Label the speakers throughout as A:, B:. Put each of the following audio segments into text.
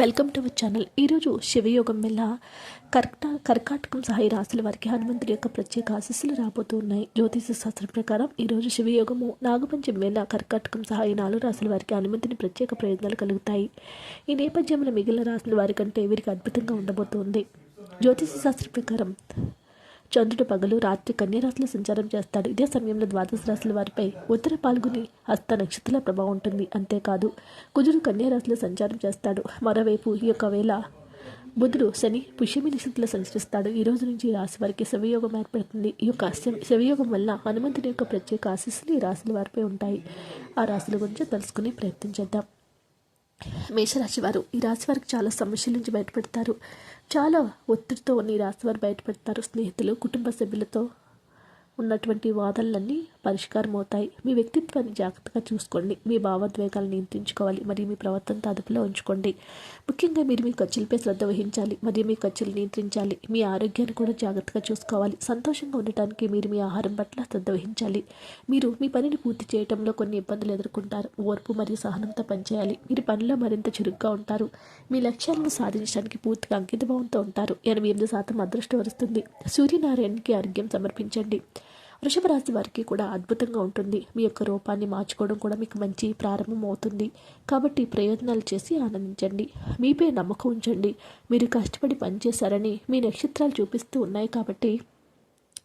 A: Welcome to our channel. ఈరోజు శివయోగం వల్ల కర్క కర్కాటకం సహాయ రాశుల వారికి హనుమంతుడి యొక్క ప్రత్యేక ఆశస్సులు రాబోతూ ఉన్నాయి. జ్యోతిష శాస్త్రం ప్రకారం ఈరోజు శివయోగము నాగపంచమి వేళ కర్కాటకం సహాయ నాలుగు రాశుల వారికి హనుమంతుని ప్రత్యేక ప్రయోజనాలు కలుగుతాయి. ఈ నేపథ్యంలో మిగిలిన రాశుల వారి కంటే వీరికి అద్భుతంగా ఉండబోతోంది. జ్యోతిష శాస్త్రం ప్రకారం చంద్రుడు పగలు రాత్రి కన్యరాశిలో సంచారం చేస్తాడు. ఇదే సమయంలో ద్వాదశ రాశుల వారిపై ఉత్తర పాల్గొని హస్త నక్షత్రాల ప్రభావం ఉంటుంది. అంతేకాదు కుజుడు కన్యరాశిలో సంచారం చేస్తాడు. మరోవైపు ఈ యొక్క వేళ బుధుడు శని పుష్యమి నక్షత్రంలో సంచరిస్తాడు. ఈ రోజు నుంచి రాశి వారికి శివయోగం ఏర్పడుతుంది. ఈ యొక్క శ- శివయోగం వల్ల హనుమంతుని యొక్క ప్రత్యేక ఆశీస్సులు ఈ రాశుల వారిపై ఉంటాయి. ఆ రాశుల గురించి తెలుసుకుని ప్రయత్నం చేద్దాం. మేషరాశి వారు ఈ రాశి వారికి చాలా సమస్యల నుంచి బయటపడతారు. చాలా ఒత్తిడితో ఉన్న ఈ రాశి వారు బయటపడతారు. స్నేహితులు కుటుంబ సభ్యులతో ఉన్నటువంటి వాదనలన్నీ పరిష్కారం అవుతాయి మీ వ్యక్తిత్వాన్ని జాగ్రత్తగా చూసుకోండి. మీ భావోద్వేగాలను నియంత్రించుకోవాలి. మరియు మీ ప్రవర్తన అదుపులో ఉంచుకోండి. ముఖ్యంగా మీరు మీ ఖర్చులపై శ్రద్ధ వహించాలి. మరియు మీ ఖర్చులు నియంత్రించాలి. మీ ఆరోగ్యాన్ని కూడా జాగ్రత్తగా చూసుకోవాలి. సంతోషంగా ఉండటానికి మీరు మీ ఆహారం పట్ల శ్రద్ధ వహించాలి. మీరు మీ పనిని పూర్తి చేయడంలో కొన్ని ఇబ్బందులు ఎదుర్కొంటారు. ఓర్పు మరియు సహనంతో పనిచేయాలి. మీరు పనిలో మరింత చురుగ్గా ఉంటారు. మీ లక్ష్యాలను సాధించడానికి పూర్తిగా అంకితభావంతో ఉంటారు. ఎనభై ఎనిమిది శాతం అదృష్టం వస్తుంది సూర్యనారాయణకి ఆరోగ్యం సమర్పించండి. వృషభ రాశి వారికి కూడా అద్భుతంగా ఉంటుంది. మీ యొక్క రూపాన్ని మార్చుకోవడం కూడా మీకు మంచి ప్రారంభం అవుతుంది. కాబట్టి ప్రయోజనాలు చేసి ఆనందించండి. మీపై నమ్మకం ఉంచండి. మీరు కష్టపడి పనిచేశారని మీ నక్షత్రాలు చూపిస్తూ ఉన్నాయి కాబట్టి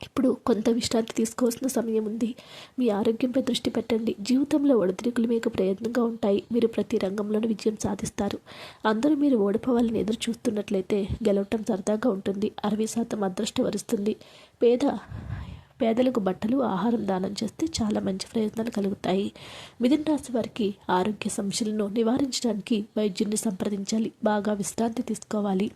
A: ఇప్పుడు కొంత విశ్రాంతి తీసుకోవాల్సిన సమయం ఉంది. మీ ఆరోగ్యంపై దృష్టి పెట్టండి. జీవితంలో ఒడిదుడుకులు మీకు ప్రయత్నంగా ఉంటాయి. మీరు ప్రతి రంగంలోనూ విజయం సాధిస్తారు. అందరూ మీరు ఓడిపోవాలని ఎదురు చూస్తున్నట్లయితే గెలవటం సరదాగా ఉంటుంది. అరవై శాతం అదృష్టం వరుస్తుంది. పేద పేదలకు బట్టలు ఆహారం దానం చేస్తే చాలా మంచి ప్రయోజనాలు కలుగుతాయి. మిథున రాశి వారికి ఆరోగ్య సమస్యలను నివారించడానికి వైద్యుడిని సంప్రదించాలి. బాగా విశ్రాంతి తీసుకోవాలి.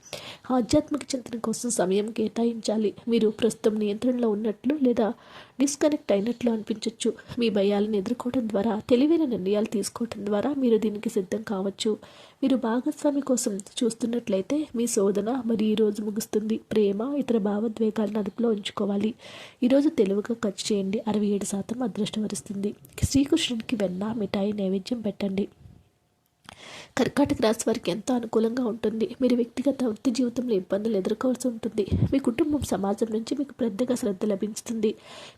A: ఆధ్యాత్మిక చింతన కోసం సమయం కేటాయించాలి. మీరు ప్రస్తుతం నియంత్రణలో ఉన్నట్లు లేదా డిస్కనెక్ట్ అయినట్లు అనిపించవచ్చు మీ భయాలను ఎదుర్కోవడం ద్వారా తెలివైన నిర్ణయాలు తీసుకోవడం ద్వారా మీరు దీనికి సిద్ధం కావచ్చు. మీరు భాగస్వామి కోసం చూస్తున్నట్లయితే మీ శోధన మరి ఈ రోజు ముగుస్తుంది. ప్రేమ ఇతర భావోద్వేగాలను అదుపులో ఉంచుకోవాలి. ఈరోజు తెలివిగా ఖర్చు చేయండి. అరవై ఏడు శాతం అదృష్టం వరుస్తుంది. శ్రీకృష్ణునికి వెన్న మిఠాయి నైవేద్యం పెట్టండి. కర్కాటక రాశి వారికి ఎంతో అనుకూలంగా ఉంటుంది. మీరు వ్యక్తిగత వృత్తి జీవితంలో ఇబ్బందులు ఎదుర్కోవాల్సి ఉంటుంది. మీ కుటుంబం సమాజం నుంచి మీకు పెద్దగా శ్రద్ధ లభించుతుంది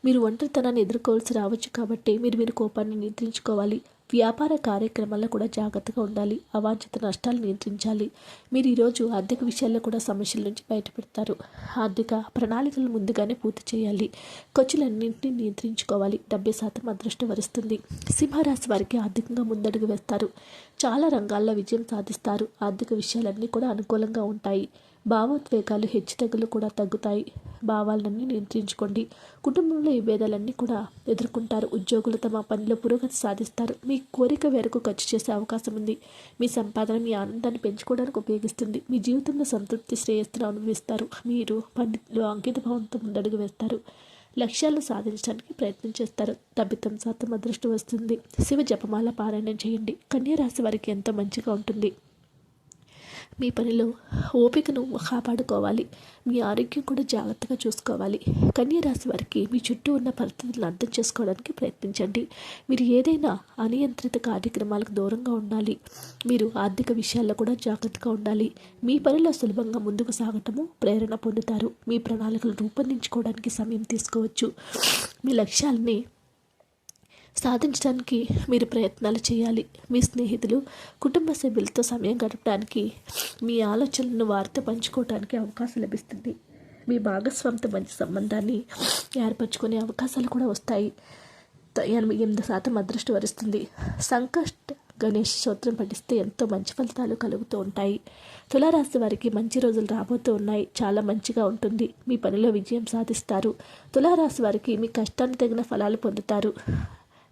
A: మీరు ఒంటరితనాన్ని ఎదుర్కోవాల్సి రావచ్చు కాబట్టి మీరు మీరు కోపాన్ని నియంత్రించుకోవాలి. వ్యాపార కార్యక్రమాల్లో కూడా జాగ్రత్తగా ఉండాలి. అవాంఛిత నష్టాలు నియంత్రించాలి. మీరు ఈరోజు ఆర్థిక విషయాల్లో కూడా సమస్యల నుంచి బయటపెడతారు. ఆర్థిక ప్రణాళికలు ముందుగానే పూర్తి చేయాలి. ఖర్చులన్నింటినీ నియంత్రించుకోవాలి. డెబ్బై శాతం అదృష్టం వరుస్తుంది. సింహరాశి వారికి ఆర్థికంగా ముందడుగు వేస్తారు. చాలా రంగాల్లో విజయం సాధిస్తారు. ఆర్థిక విషయాలన్నీ కూడా అనుకూలంగా ఉంటాయి. భావోద్వేగాలు హెచ్చుతగ్గులు కూడా తగ్గుతాయి. భావాలన్నీ నియంత్రించుకోండి. కుటుంబంలో ఈ భేదాలన్నీ కూడా ఎదుర్కొంటారు. ఉద్యోగులు తమ పనిలో పురోగతి సాధిస్తారు. మీ కోరిక మేరకు ఖర్చు చేసే అవకాశం ఉంది. మీ సంపాదన మీ ఆనందాన్ని పెంచుకోవడానికి ఉపయోగిస్తుంది. మీ జీవితంలో సంతృప్తి శ్రేయస్సును అనుభవిస్తారు. మీరు పండితులు అంకిత భావంతో ముందడుగు వేస్తారు. లక్ష్యాలను సాధించడానికి ప్రయత్నం చేస్తారు. తబ్బితం శాతం అదృష్టం వస్తుంది. శివ జపమాల పారాయణం చేయండి. కన్యా రాశి వారికి ఎంతో మంచిగా ఉంటుంది. మీ పనిలో ఓపికను కాపాడుకోవాలి. మీ ఆరోగ్యం కూడా జాగ్రత్తగా చూసుకోవాలి. కన్యరాశి వారికి మీ చుట్టూ ఉన్న పరిస్థితులను అర్థం చేసుకోవడానికి ప్రయత్నించండి. మీరు ఏదైనా అనియంత్రిత కార్యక్రమాలకు దూరంగా ఉండాలి. మీరు ఆర్థిక విషయాల్లో కూడా జాగ్రత్తగా ఉండాలి. మీ పనిలో సులభంగా ముందుకు సాగటము ప్రేరణ పొందుతారు. మీ ప్రణాళికలు రూపొందించుకోవడానికి సమయం తీసుకోవచ్చు. మీ లక్ష్యాలని సాధించడానికి మీరు ప్రయత్నాలు చేయాలి. మీ స్నేహితులు కుటుంబ సభ్యులతో సమయం గడపడానికి మీ ఆలోచనలను వారితో పంచుకోవడానికి అవకాశం లభిస్తుంది. మీ భాగస్వామితో మంచి సంబంధాన్ని ఏర్పరచుకునే అవకాశాలు కూడా వస్తాయి. ఎనభై ఎనిమిది శాతం అదృష్టం వరుస్తుంది. సంకష్ట గణేష్ స్తోత్రం పఠిస్తే ఎంతో మంచి ఫలితాలు కలుగుతూ ఉంటాయి. తులారాశి వారికి మంచి రోజులు రాబోతూ ఉన్నాయి. చాలా మంచిగా ఉంటుంది. మీ పనిలో విజయం సాధిస్తారు. తులారాశి వారికి మీ కష్టానికి తగిన ఫలాలు పొందుతారు.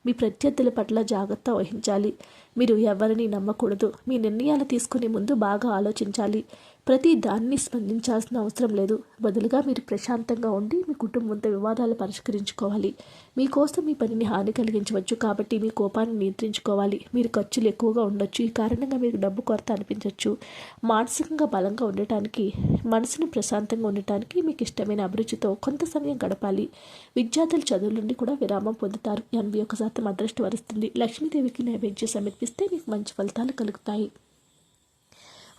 A: మీ ప్రత్యర్థుల పట్ల జాగ్రత్త వహించాలి. మీరు ఎవరిని నమ్మకూడదు. మీ నిర్ణయాలు తీసుకునే ముందు బాగా ఆలోచించాలి. ప్రతి దాన్ని స్పందించాల్సిన అవసరం లేదు. బదులుగా మీరు ప్రశాంతంగా ఉండి మీ కుటుంబంతో వివాదాలు పరిష్కరించుకోవాలి. మీకోసం మీ పనిని హాని కలిగించవచ్చు కాబట్టి మీ కోపాన్ని నియంత్రించుకోవాలి. మీరు ఖర్చులు ఎక్కువగా ఉండొచ్చు. ఈ కారణంగా మీకు డబ్బు కొరత అనిపించవచ్చు మానసికంగా బలంగా ఉండటానికి మనసును ప్రశాంతంగా ఉండటానికి మీకు ఇష్టమైన అభిరుచితో కొంత సమయం గడపాలి. విద్యార్థులు చదువుల నుండి కూడా విరామం పొందుతారు. ఎనభై ఒక శాతం అదృష్టం వరుస్తుంది. లక్ష్మీదేవికి నైవేద్యం సమర్పిస్తే మీకు మంచి ఫలితాలు కలుగుతాయి.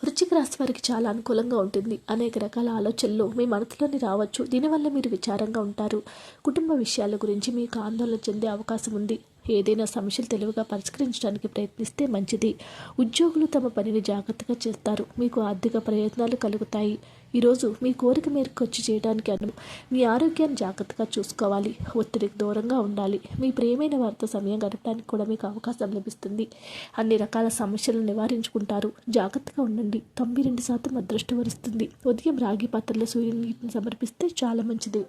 A: వృశ్చిక రాశి వారికి చాలా అనుకూలంగా ఉంటుంది. అనేక రకాల ఆలోచనలు మీ మనసులోని రావచ్చు. దీనివల్ల మీరు విచారంగా ఉంటారు. కుటుంబ విషయాల గురించి మీకు ఆందోళన చెందే అవకాశం ఉంది. ఏదైనా సమస్యలు తెలివిగా పరిష్కరించడానికి ప్రయత్నిస్తే మంచిది. ఉద్యోగులు తమ పనిని జాగ్రత్తగా చేస్తారు. మీకు ఆర్థిక ప్రయోజనాలు కలుగుతాయి. ఈరోజు మీ కోరిక మేరకు వచ్చి చేయడానికి అను మీ ఆరోగ్యాన్ని జాగ్రత్తగా చూసుకోవాలి. ఒత్తిడికి దూరంగా ఉండాలి. మీ ప్రియమైన వారితో సమయం గడపడానికి కూడా మీకు అవకాశం లభిస్తుంది. అన్ని రకాల సమస్యలను నివారించుకుంటారు. జాగ్రత్తగా ఉండండి. తొంభై రెండు శాతం అదృష్టం వరుస్తుంది. ఉదయం రాగి పాత్రలో సూర్యుని సమర్పిస్తే చాలా మంచిది.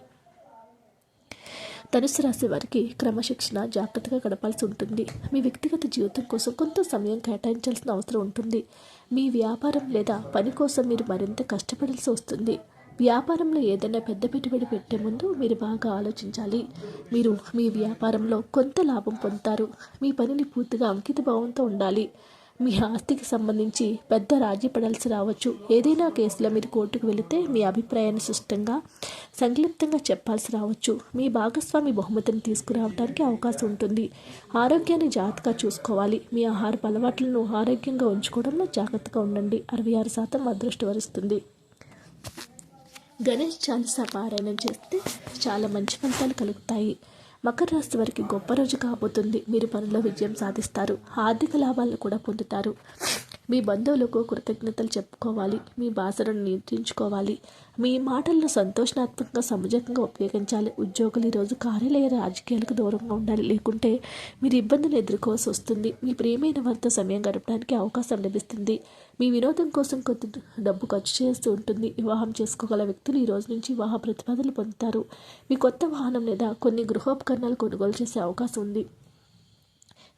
A: ధనుసు రాశి వారికి క్రమశిక్షణ జాగ్రత్తగా గడపాల్సి ఉంటుంది. మీ వ్యక్తిగత జీవితం కోసం కొంత సమయం కేటాయించాల్సిన అవసరం ఉంటుంది. మీ వ్యాపారం లేదా పని కోసం మీరు మరింత కష్టపడాల్సి వస్తుంది. వ్యాపారంలో ఏదైనా పెద్ద పెట్టుబడి పెట్టే ముందు మీరు బాగా ఆలోచించాలి. మీరు మీ వ్యాపారంలో కొంత లాభం పొందుతారు. మీ పనిని పూర్తిగా అంకిత భావంతో ఉండాలి. మీ ఆస్తికి సంబంధించి పెద్ద రాజీ పడాల్సి రావచ్చు. ఏదైనా కేసులో మీరు కోర్టుకు వెళితే మీ అభిప్రాయాన్ని స్పష్టంగా సంక్లిప్తంగా చెప్పాల్సి రావచ్చు. మీ భాగస్వామి బహుమతిని తీసుకురావడానికి అవకాశం ఉంటుంది. ఆరోగ్యాన్ని జాగ్రత్తగా చూసుకోవాలి. మీ ఆహారపు అలవాట్లను ఆరోగ్యంగా ఉంచుకోవడంలో జాగ్రత్తగా ఉండండి. అరవై ఆరు శాతం అదృష్టి వరుస్తుంది. గణేష్ చాలీసా పారాయణం చేస్తే చాలా మంచి ఫలితాలు కలుగుతాయి. మకర రాశి వారికి గొప్ప రోజు కాబోతుంది. మీరు పనిలో విజయం సాధిస్తారు. ఆర్థిక లాభాలను కూడా పొందుతారు. మీ బంధువులకు కృతజ్ఞతలు చెప్పుకోవాలి. మీ భాషను నియంత్రించుకోవాలి. మీ మాటలను సంతోషణాత్మకంగా సముజంగా ఉపయోగించాలి. ఉద్యోగులు ఈరోజు కార్యాలయ రాజకీయాలకు దూరంగా ఉండాలి. లేకుంటే మీరు ఇబ్బందులు ఎదుర్కోవాల్సి వస్తుంది. మీ ప్రియమైన వారితో సమయం గడపడానికి అవకాశం లభిస్తుంది. మీ వినోదం కోసం కొంత డబ్బు ఖర్చు చేస్తూ ఉంటుంది. వివాహం చేసుకోగల వ్యక్తులు ఈ రోజు నుంచి వివాహ ప్రతిపాదనలు పొందుతారు. మీ కొత్త వాహనం లేదా కొన్ని గృహోపకరణాలు కొనుగోలు చేసే అవకాశం ఉంది.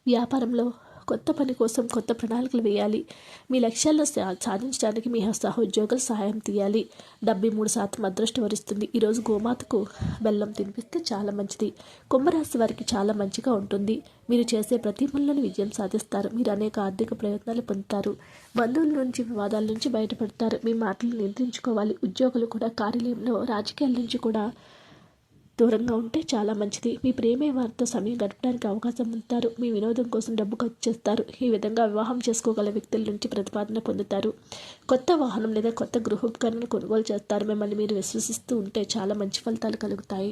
A: వ్యాపారంలో కొత్త పని కోసం కొత్త ప్రణాళికలు వేయాలి. మీ లక్ష్యాలను సా- సాధించడానికి మీ సహోద్యోగులు సహాయం తీయాలి. డెబ్బై మూడు శాతం అదృష్టం వరిస్తుంది. ఈరోజు గోమాతకు బెల్లం తినిపిస్తే చాలా మంచిది. కుంభరాశి వారికి చాలా మంచిగా ఉంటుంది. మీరు చేసే ప్రతి పనులను విజయం సాధిస్తారు. మీరు అనేక ఆర్థిక ప్రయత్నాలు పొందుతారు. బంధువుల నుంచి వివాదాల నుంచి బయటపడతారు. మీ మాటలు నియంత్రించుకోవాలి. ఉద్యోగులు కూడా కార్యాలయంలో రాజకీయాల నుంచి కూడా దూరంగా ఉంటే చాలా మంచిది. మీ ప్రేమే వారితో సమయం గడపడానికి అవకాశం ఉంటారు మీ వినోదం కోసం డబ్బు ఖర్చు చేస్తారు. ఈ విధంగా వివాహం చేసుకోగల వ్యక్తుల నుంచి ప్రతిపాదన పొందుతారు. కొత్త వాహనం లేదా కొత్త గృహోపకరణను కొనుగోలు చేస్తారు. మిమ్మల్ని మీరు విశ్వసిస్తూ ఉంటే చాలా మంచి ఫలితాలు కలుగుతాయి.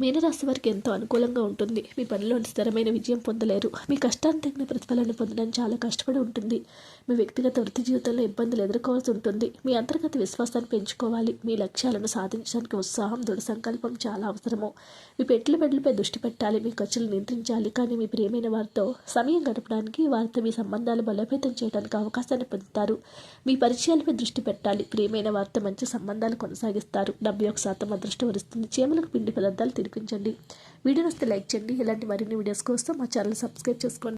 A: మీనరాశి వారికి ఎంతో అనుకూలంగా ఉంటుంది. మీ పనిలో స్థిరమైన విజయం పొందలేరు. మీ కష్టానికి తగిన ప్రతిఫలాన్ని పొందడానికి చాలా కష్టపడి ఉంటుంది. మీ వ్యక్తిగత వృత్తి జీవితంలో ఇబ్బందులు ఎదుర్కోవాల్సి ఉంటుంది. మీ అంతర్గత విశ్వాసాన్ని పెంచుకోవాలి. మీ లక్ష్యాలను సాధించడానికి ఉత్సాహం దృఢ సంకల్పం చాలా అవసరము. మీ పెట్టుబడులపై దృష్టి పెట్టాలి. మీ ఖర్చులు నియంత్రించాలి. కానీ మీ ప్రియమైన వారితో సమయం గడపడానికి వారితో మీ సంబంధాలు బలోపేతం చేయడానికి అవకాశాన్ని పొందుతారు. మీ పరిచయాలపై దృష్టి పెట్టాలి. ప్రియమైన వారితో మంచి సంబంధాలు కొనసాగిస్తారు. డెబ్బై ఒక శాతం అదృష్టం వరుస్తుంది. చీమలకు పిండి పదార్థాలు తినిపించండి వీడియో వస్తే లైక్ చేయండి. ఇలాంటి మరిన్ని వీడియోస్ కోసం మా ఛానల్ సబ్స్క్రైబ్ చేసుకోండి.